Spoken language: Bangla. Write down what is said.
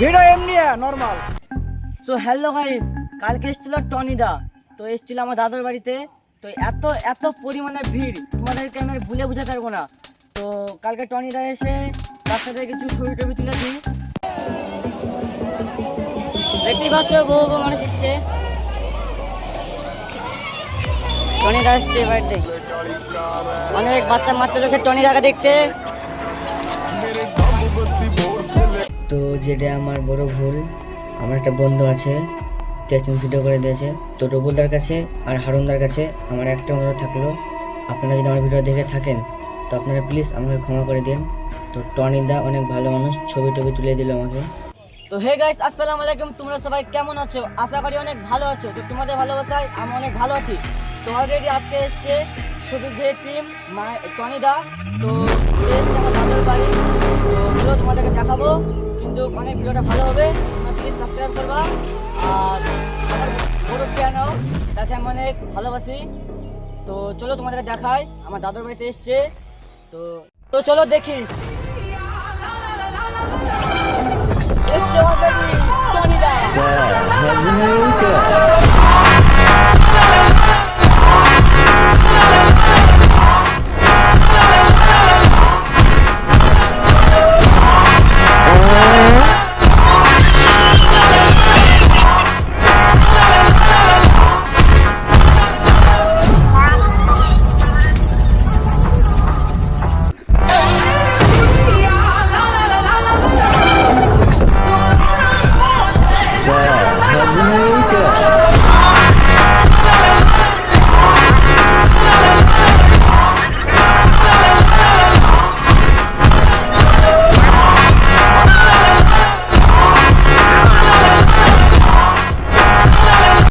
ভিডিও এমনি নর্মাল সো হ্যালো গাইস কালকে এসেছিল টনিদা। তো এসেছিল আমার দাদুর বাড়িতে। তো এত এত পরিমাণে ভিড়, তোমাদেরকে আমি ভুলে বুঝাতে পারব না। তো কালকে টনিদা এসে তার সাথে কিছু ছবি টবি তুলেছি। দেখতেই পাচ্ছ বহু বহু মানুষ এসছে। টনিদা এসছে বাড়িতে। অনেক বাচ্চা বাচ্চা যাচ্ছে টনিদাকে দেখতে। তো যেটা আমার বড় ভুল, আমার একটা বন্ধু আছে টেকচুন ভিডিও করে দিয়েছে। তো রবুলদার কাছে আর হারুনদার কাছে আমার একটা অনুরোধ থাকল, আপনারা যদি আমার ভিডিও দেখে থাকেন, তো আপনারা প্লিজ আমাকে ক্ষমা করে দিন। তো টনিদা অনেক ভালো মানুষ, ছবি টবি তুলে দিল আমাকে। তো হে গাইস আসসালামু আলাইকুম, তোমরা সবাই কেমন আছো? আশা করি অনেক ভালো আছো। তো তোমাদের ভালোবাসায় আমি অনেক ভালো আছি। তো অলরেডি আজকে এসছে সুবিধের টিম টনিদা। তো হবে প্লিজ সাবস্ক্রাইব করবা। আর আমার বড় ফ্যানও তাকে আমি অনেক ভালোবাসি। তো চলো তোমাদেরকে দেখায় আমার দাদার বাড়িতে এসছে। তো তো চলো দেখি।